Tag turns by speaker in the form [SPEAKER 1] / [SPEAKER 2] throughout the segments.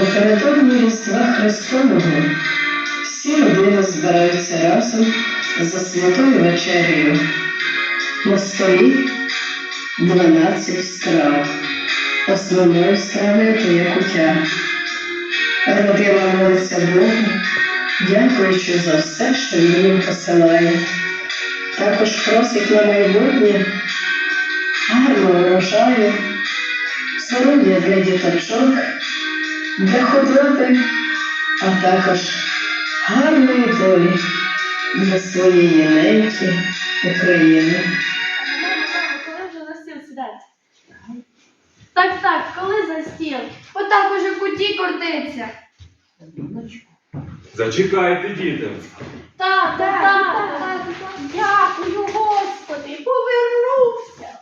[SPEAKER 1] Напередодні Різдва Христового всі родини збираються разом за святою вечерею. На столі 12 страв. Основною стравою то є куття. Родина молиться Богу, дякуючи за все, що він їм посилає. Також просить на майбутнє гарного врожаю, здоров'я для діточок, худоби, а також гарної долі для своєї неньки України.
[SPEAKER 2] Мамо, мамо, коли вже за стіл сідати? Так, так, коли за стіл? Отак уже в куті кортиться.
[SPEAKER 3] Зачекайте, діти.
[SPEAKER 2] Так, так, так, так. Дякую, Господи, повернувся.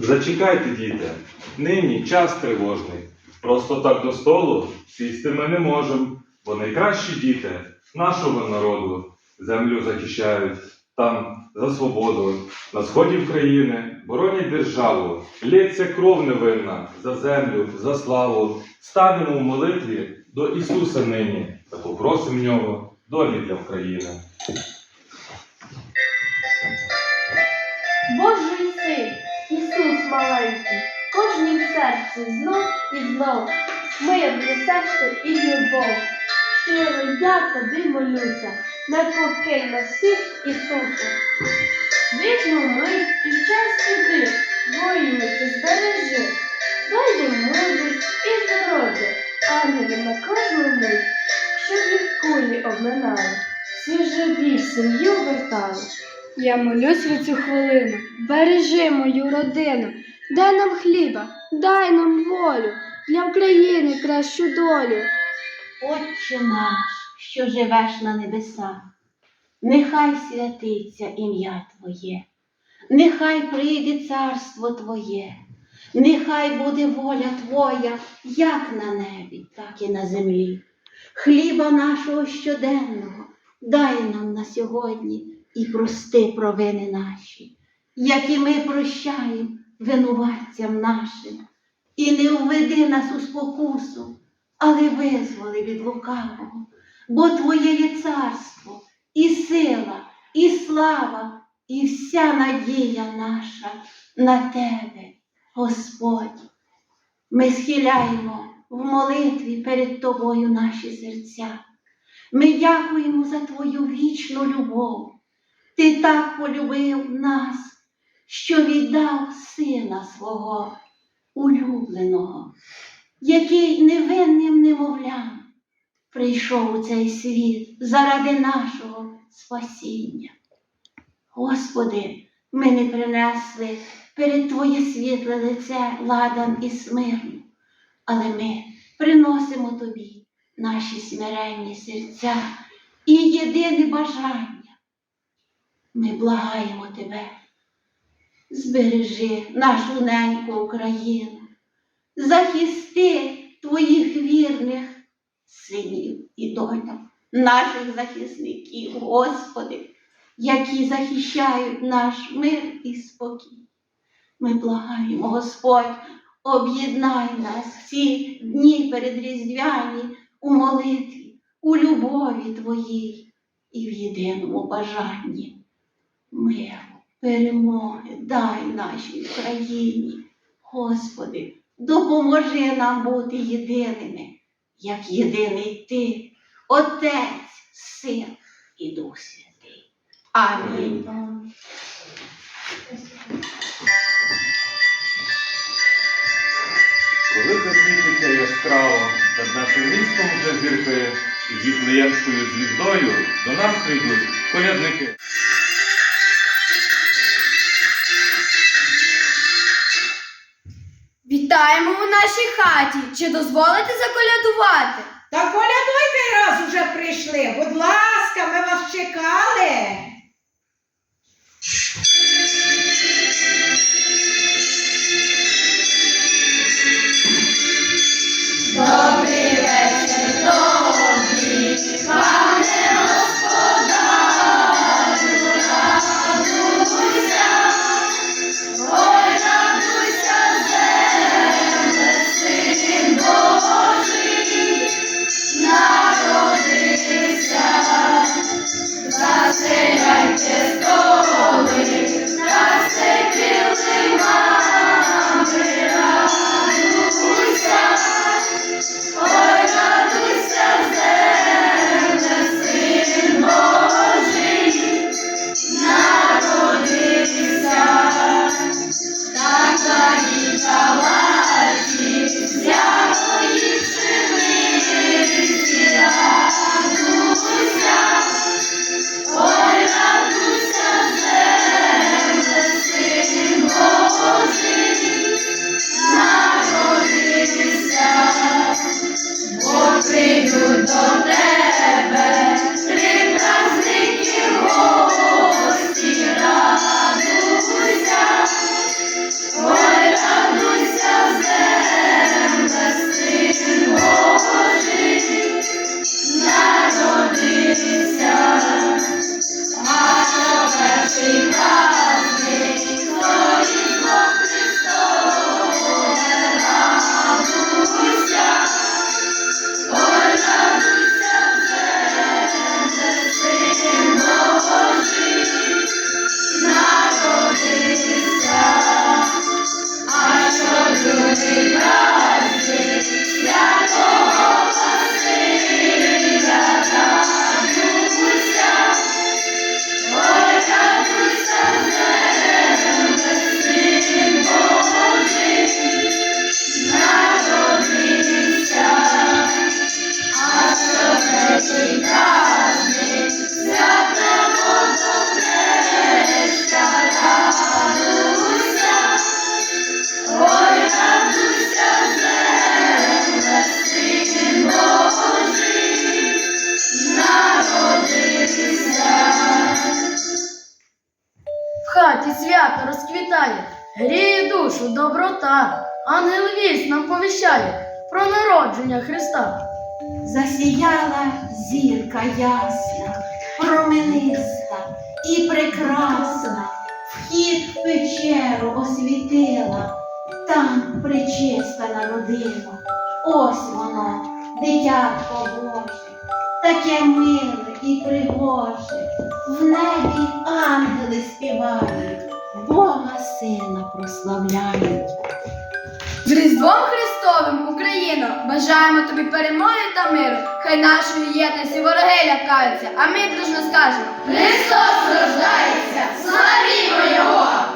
[SPEAKER 3] Зачекайте, діти. Нині час тривожний. Просто так до столу сісти ми не можемо, бо найкращі діти нашого народу землю захищають там за свободу. На сході України боронять державу, лється кров невинна за землю, за славу. Станемо в молитві до Ісуса нині та попросимо нього долі для України.
[SPEAKER 2] Божий син, Ісус маленький, кожній в серці знов і знов. Мир ти і любов. Щиро я тобі молюся, не покинь нас всіх Ісуса. Світлу мить і час іди, ти збережи. Дай їм мудрість і здоров'я, ангелів на кожну мить, щоб їх кулі обминали, всі живі сім'ю вертали.
[SPEAKER 4] Я молюсь в цю хвилину, бережи мою родину, дай нам хліба, дай нам волю, для України кращу долю.
[SPEAKER 5] Отче наш, що живеш на небесах, нехай святиться ім'я Твоє, нехай прийде царство Твоє, нехай буде воля Твоя, як на небі, так і на землі. Хліба нашого щоденного дай нам на сьогодні і прости провини наші, як і ми прощаємо винуватцям нашим, і не введи нас у спокусу але визволи від лукавого, бо Твоє є царство, і сила, і слава, і вся надія наша на Тебе, Господь. Ми схиляємо в молитві перед Тобою наші серця. Ми дякуємо за Твою вічну любов. Ти так полюбив нас, що віддав Сина свого улюбленого який невинним немовлям прийшов у цей світ заради нашого спасіння. Господи, ми не принесли перед Твоє світле лице ладан і смирну, але ми приносимо Тобі наші смиренні серця і єдине бажання. Ми благаємо Тебе, збережи нашу неньку Україну захисти твоїх вірних синів і доньок, наших захисників, Господи, які захищають наш мир і спокій. Ми благаємо, Господь, об'єднай нас всі дні передріздвяні у молитві, у любові Твоїй і в єдиному бажанні. Миру, перемоги, дай нашій країні, Господи. Допоможи нам бути єдиними, як єдиний ти, Отець, Син і Дух Святий. Амінь.
[SPEAKER 3] Коли засвітиться яскраво над нашим містом вже і з Віфлеємською звіздою до нас прийдуть колядники.
[SPEAKER 4] Вітаємо у нашій хаті. Чи дозволите заколядувати?
[SPEAKER 6] Та колядуйте раз уже прийшли. Будь ласка, ми вас чекали.
[SPEAKER 2] Доброта, ангел вість нам повіщає про народження Христа.
[SPEAKER 5] Засіяла зірка ясна, промениста і прекрасна, вхід в печеру освітила, там причиста народила. Ось воно, дитятко Боже, таке миле і пригоже, в небі ангели співають, Бога сина прославляють.
[SPEAKER 2] З Різдвом Христовим, Україно, бажаємо тобі перемоги та миру. Хай нашої єдності вороги лякаються, а ми дружно скажемо Христос рождається! Славімо Його!